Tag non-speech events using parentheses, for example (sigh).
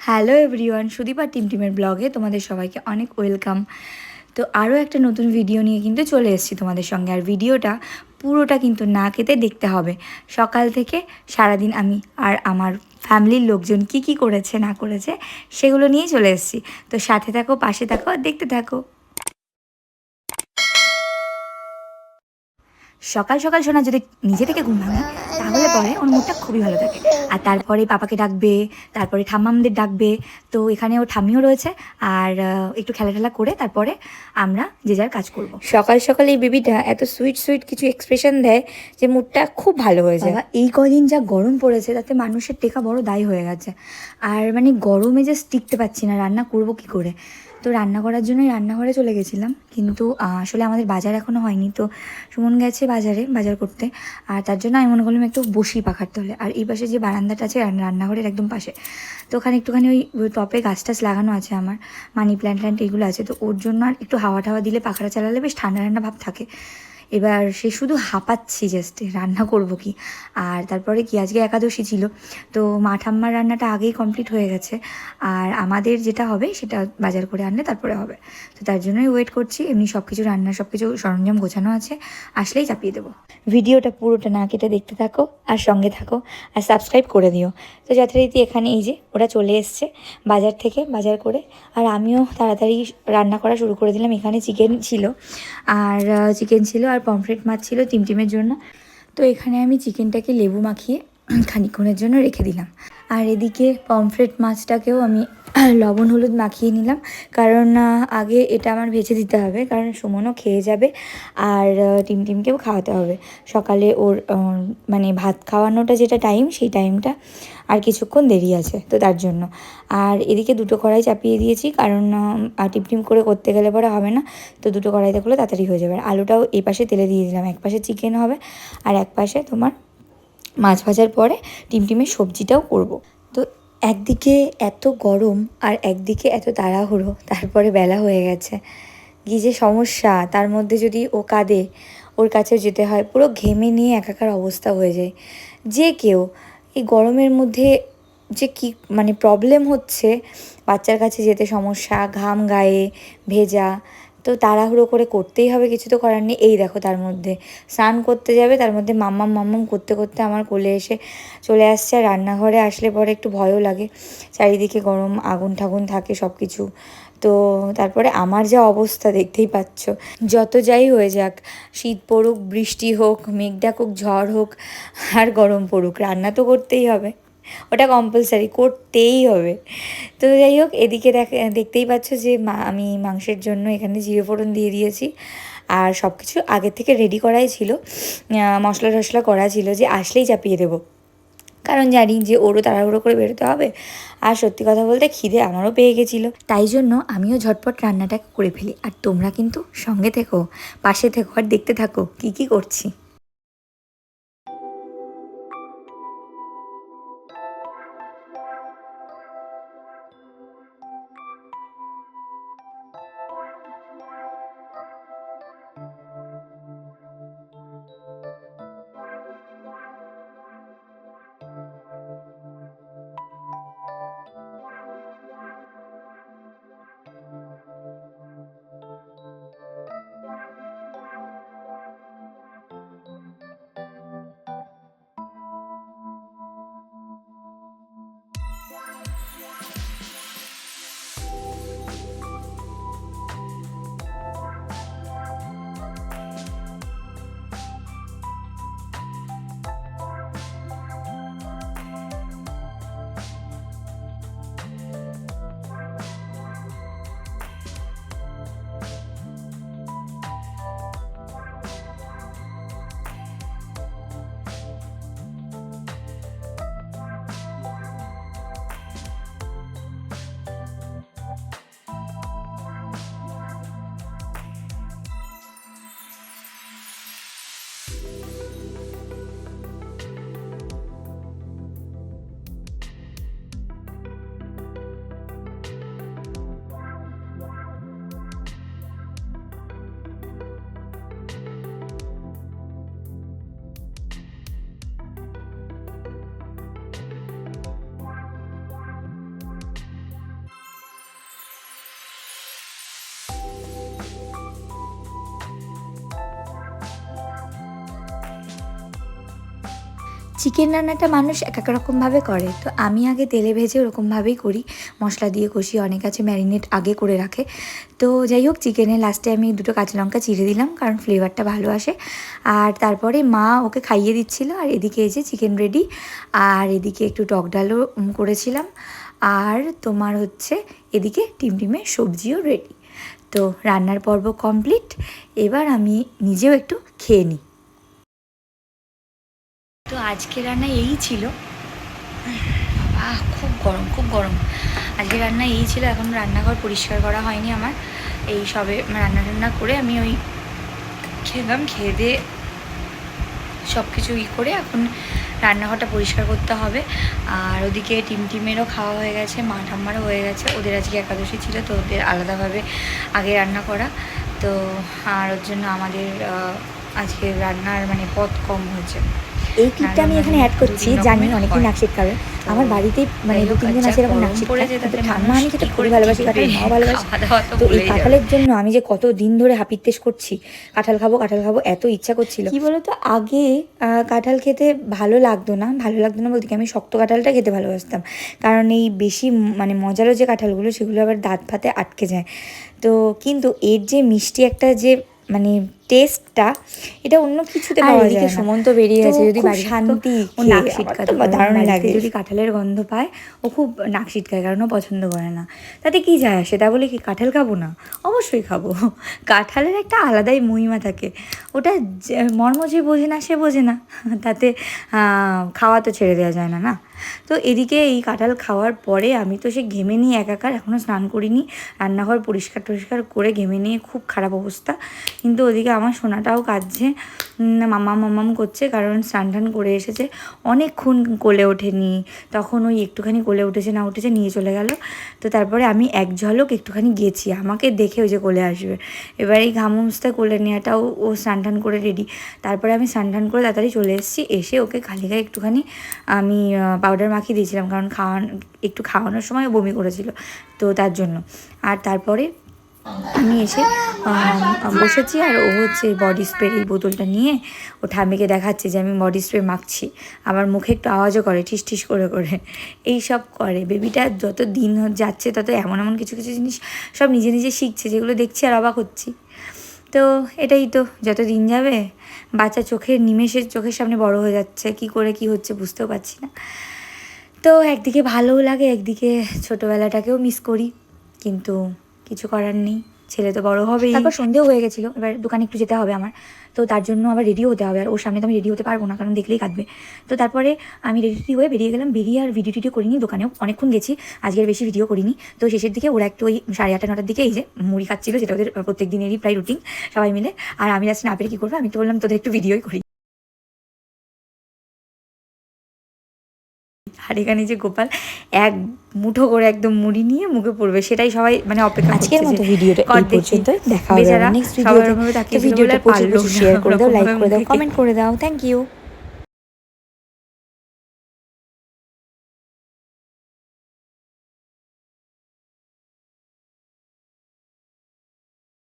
Hello everyone Sudipa team টিমের ব্লগে তোমাদের সবাইকে অনেক ওয়েলকাম তো আরও একটা নতুন ভিডিও নিয়ে কিন্তু চলে এসেছি তোমাদের সঙ্গে। আর ভিডিওটা পুরোটা কিন্তু না খেতে দেখতে হবে। সকাল থেকে সারাদিন আমি আর আমার ফ্যামিলির লোকজন কি কি করেছে, না করেছে, সেগুলো নিয়ে চলে এসেছি। তো সাথে থাকো, পাশে থাকো, দেখতে থাকো। সকাল সকাল শোনা যদি নিজে থেকে ঘুম ভাঙে তাহলে পরে ওর মুডটা খুবই ভালো থাকে। আর তারপরে পাপাকে ডাকবে তারপরে ঠাম্মামদের ডাকবে তো এখানে ওর ঠাম্মিও রয়েছে। আর একটু খেলা টেলা করে তারপরে আমরা যে যার কাজ করব। সকাল সকাল এই বেবিটা এত সুইট সুইট কিছু এক্সপ্রেশন দেয় যে মুডটা খুব ভালো হয়ে যায়। এই কদিন যা গরম পড়েছে তাতে মানুষের টেকা বড় দায়ী হয়ে গেছে। আর মানে গরমে জাস্ট টিকতে পারছি না রান্না করব কি করে? তো রান্না করার জন্যই রান্নাঘরে চলে গেছিলাম। কিন্তু আসলে আমাদের বাজার এখনও হয়নি। তো সুমন গেছে বাজারে, বাজার করতে। আর তার জন্য আমি মনে করলাম একটু বসি পাখার তলে আর এই পাশে যে বারান্দাটা আছে রান্নাঘরের একদম পাশে। তো ওখানে একটুখানি ওই টপে গাছ টাছ লাগানো আছে আমার। মানি প্ল্যান্ট প্ল্যান্ট এগুলো আছে। তো ওর জন্য আর একটু হাওয়া টাওয়া দিলে পাখাটা চালালে বেশ ঠান্ডা ঠান্ডা ভাব থাকে। এবার সে শুধু হাঁপাচ্ছি জাস্ট রান্না করব কি? আর তারপরে কি, আজকে একাদশী ছিল, তো মা ঠাম্মার রান্নাটা আগেই কমপ্লিট হয়ে গেছে। আর আমাদের যেটা হবে, সেটা বাজার করে আনলে তারপরে হবে। তো তার জন্যই ওয়েট করছি, এমনি সব কিছু রান্না সব কিছু সরঞ্জাম গোছানো আছে, আসলেই চাপিয়ে দেবো। ভিডিওটা পুরোটা না কেটে দেখতে থাকো, আর সঙ্গে থাকো, আর সাবস্ক্রাইব করে দিও। তো যথারীতি এখানে এই যে, ওরা চলে এসছে, বাজার থেকে বাজার করে। আর আমিও তাড়াতাড়ি রান্না করা শুরু করে দিলাম, এখানে চিকেন ছিল। আর চিকেন ছিল আর পমফ্রেট মাছ ছিল টিমটিমের জন্য। তো এখানে আমি চিকেনটাকে লেবু মাখিয়ে খানিক্ষণের জন্য রেখে দিলাম। আর এদিকে পমফ্রেট মাছটাকেও আমি (clears throat) লবণ, হলুদ মাখিয়ে নিলাম। কারণ আগে এটা আমার ভেজে দিতে হবে, কারণ সুমনও খেয়ে যাবে আর টিমটিমকেও খাওয়াতে হবে। সকালে ওর মানে ভাত খাওয়ানোটা যেটা টাইম, সেই টাইমটা আর কিছুক্ষণ দেরি আছে, তো তার জন্য। আর এদিকে দুটো কড়াই চাপিয়ে দিয়েছি, কারণ টিপটিম করে করতে গেলে পরে হবে না, তো দুটো কড়াইতে করলে তাড়াতাড়ি হয়ে যাবে। আর আলুটাও এই পাশে তেলে দিয়ে দিলাম এক পাশে চিকেন হবে, আর এক পাশে তোমার মাছ ভাজার পরে টিমটিমের সবজিটাও করব। তো একদিকে এত গরম আর একদিকে এত তাড়াহুড়ো, তারপরে বেলা হয়ে গেছে। কি যে সমস্যা, তার মধ্যে যদি ও কাঁদে, ওর কাছে যেতে হয়, পুরো ঘেমে নিয়ে একাকার অবস্থা হয়ে যায়। যে কেউ, এই গরমের মধ্যে যে কি মানে প্রবলেম হচ্ছে, বাচ্চার কাছে যেতে সমস্যা, ঘাম গায়ে, ভেজা তো তাড়াহুড়ো করে করতেই হবে, কিছু তো করার নেই। এই দেখো তার মধ্যে। স্নান করতে যাবে, তার মধ্যে মাম্মাম মাম্মাম করতে করতে আমার কোলে এসে চলে আসছে আর রান্নাঘরে আসলে পরে একটু ভয়ও লাগে। চারিদিকে গরম, আগুন ঠাগুন থাকে সব কিছু তো তারপরে আমার যা অবস্থা দেখতেই পাচ্ছ। যত যাই হয়ে যাক, শীত পড়ুক, বৃষ্টি হোক, মেঘ ডাকুক, ঝড় হোক, আর গরম পড়ুক, রান্না তো করতেই হবে। ওটা কম্পালসারি করতেই হবে। তো যাই হোক, এদিকে দেখ, দেখতেই পাচ্ছ যে মা, আমি মাংসের জন্য এখানে জিরে ফোড়ন দিয়ে দিয়েছি। আর সব কিছু আগের থেকে রেডি করাই ছিল। মশলা টশলা করা ছিল যে আসলেই চাপিয়ে দেবো। কারণ জানি যে ওরও তাড়াহুড়ো করে বেরোতে হবে। আর সত্যি কথা বলতে খিদে আমারও পেয়ে গেছিল। তাই জন্য আমিও ঝটপট রান্নাটা করে ফেলি। আর তোমরা কিন্তু সঙ্গে থেকো, পাশে থেকো, আর দেখতে থাকো কি কি করছি। চিকেন রান্নাটা মানুষ এক এক রকমভাবে করে। তো আমি আগে তেলে ভেজে ওরকমভাবেই করি। মশলা দিয়ে কষি, অনেক আছে ম্যারিনেট আগে করে রাখে। তো যাই হোক চিকেনের লাস্টে আমি দুটো কাঁচা লঙ্কা চিড়ে দিলাম, কারণ ফ্লেভারটা ভালো আসে। আর তারপরে মা ওকে খাইয়ে দিচ্ছিল, আর এদিকে এই যে চিকেন রেডি আর এদিকে একটু টক ডালও করেছিলাম। আর তোমার হচ্ছে এদিকে টিমটিমের সবজিও রেডি তো রান্নার পর্ব কমপ্লিট এবার আমি নিজেও একটু খেয়ে নিই। তো আজকে রান্না এই ছিল। আহ, খুব গরম খুব গরম। আজকে রান্না এই ছিল, এখন রান্নাঘর পরিষ্কার করা হয়নি আমার। এই সবে রান্না টান্না করে আমি ওই খেলাম, খেয়ে দিয়ে সব কিছু ই করে এখন রান্নাঘরটা পরিষ্কার করতে হবে। আর ওদিকে টিম টিমেরও খাওয়া হয়ে গেছে, মা ঠাম্মারও হয়ে গেছে, ওদের আজকে একাদশী ছিল, তো ওদের আলাদাভাবে আগে রান্না করা। তো আর ওর জন্য আমাদের আজকে রান্নার মানে পথ কম হয়েছে। এই ক্লিপটা আমি এখানে অ্যাড করছি জানি অনেকেই। নাকশিট খাবে আমার বাড়িতে মানে দু তিনজন আছে এরকম খায় কিন্তু ঠাম্মা আমি খেতে কি খুবই ভালোবাসি কি কাঁঠাল মাও ভালোবাসি। তো এই কাঁঠালের জন্য আমি যে কত দিন ধরে হাপিত্তেশ করছি কাঁঠাল খাব কাঁঠাল খাব এত ইচ্ছা করছিল। কি বলতো আগে কাঁঠাল খেতে ভালো লাগতো না? ভালো লাগতো না বলতে কি আমি শক্ত কাঁঠালটা খেতে ভালোবাসতাম। কারণ এই বেশি মানে মজারও যে কাঁঠালগুলো সেগুলো আবার দাঁত ফাতে আটকে যায়। তো কিন্তু এর যে মিষ্টি একটা যে মানে টেস্টটা এটা অন্য কিছুতে পাওয়া যায় না। সুমন তো বেরিয়ে গেছে যদি বাড়ি শান্তি। ও নাক আমার ছিটকাতো তো দারুণ লাগে। যদি কাঁঠালের গন্ধ পায় ও খুব নাক ছিটকায় কারণ ও পছন্দ করে না। তাতে কি যায় আসে? তা বলে কি কাঁঠাল খাব না? অবশ্যই খাব। কাঁঠালের একটা আলাদাই মহিমা থাকে। ওটা মর্ম যে বোঝে না সে বোঝে না। তাতে খাওয়া তো ছেড়ে দেওয়া যায় না না? তো এদিকে এই কাঁঠাল খাওয়ার পরে আমি তো সে ঘেমে নিয়ে একাকার এখনও স্নান করিনি। রান্নাঘর পরিষ্কার টরিষ্কার করে ঘেমে নিয়ে খুব খারাপ অবস্থা। কিন্তু ওদিকে আমার সোনাটাও কাঁদছে মামা মামাম করছে কারণ স্নান টান করে এসেছে। অনেকক্ষণ কোলে ওঠেনি, তখন ওই একটুখানি কোলে উঠেছে না উঠেছে নিয়ে চলে গেল। তো তারপরে আমি এক ঝলক একটুখানি গেছি, আমাকে দেখে ওই যে কোলে আসবে। এবার এই ঘামুমস্তা কোলে নেওয়াটাও ও স্নান টান করে রেডি তারপরে আমি স্নান টান করে তাড়াতাড়ি চলে এসেছি, এসে ওকে খালি গায়ে একটুখানি আমি পাউডার মাখিয়ে দিয়েছিলাম, কারণ খাওয়ান, একটু খাওয়ানোর সময় বমি করেছিল, তো তার জন্য। আর তারপরে আমি এসে বসেছি, আর ও হচ্ছে বডি স্প্রে এই বোতলটা নিয়ে ও ঠাম্মিকে দেখাচ্ছে যে আমি বডি স্প্রে মাখছি। আমার মুখে একটু আওয়াজও করে ঠিস ঠিস করে করে। এই সব করে বেবিটা যত দিন যাচ্ছে, তত এমন এমন কিছু কিছু জিনিস সব নিজে নিজে শিখছে, যেগুলো দেখছি আর অবাক হচ্ছি। তো এটাই তো, যত দিন যাবে, বাচ্চা চোখের নিমেষের চোখের সামনে বড় হয়ে যাচ্ছে, কি করে কি হচ্ছে বুঝতেও পারছি না। তো একদিকে ভালোও লাগে, একদিকে ছোটোবেলাটাকেও মিস করি। কিন্তু কিছু করার নেই, ছেলে তো বড় হবেই। তারপর সন্ধেও হয়ে গেছিল, এবার দোকানে একটু যেতে হবে আমার। তো তার জন্য আবার রেডিও হতে হবে, আর ওর সামনে তো আমি রেডি হতে পারব না, কারণ দেখলেই কাঁদবে। তো তারপরে আমি রেডি হয়ে বেরিয়ে গেলাম, বেরিয়ে আর ভিডিও টিডিও করিনি, দোকানেও। অনেকক্ষণ গেছি, আজকের বেশি ভিডিও করিনি। তো শেষের দিকে ওরা একটু ওই সাড়ে আটটা, নটার দিকে এই যে মুড়ি খাচ্ছিল, যেটা ওদের প্রত্যেক দিনেরই প্রায় রুটিন সবাই মিলে। আর আমি লাস্টে না পেরে কী করব, আমি তো বললাম তোদের একটু ভিডিওই করি। আর এখানে যে গোপাল এক মুঠো করে একদম মুড়ি নিয়ে মুখে পড়বে। সেটাই সবাই মানে অপেক্ষা আজকের মতো ভিডিওটা এই পর্যন্ত দেখা। হবে নেক্সট ভিডিওতে ভিডিওটা প্রচুর শেয়ার করে দাও লাইক করে দাও কমেন্ট করে দাও। Thank you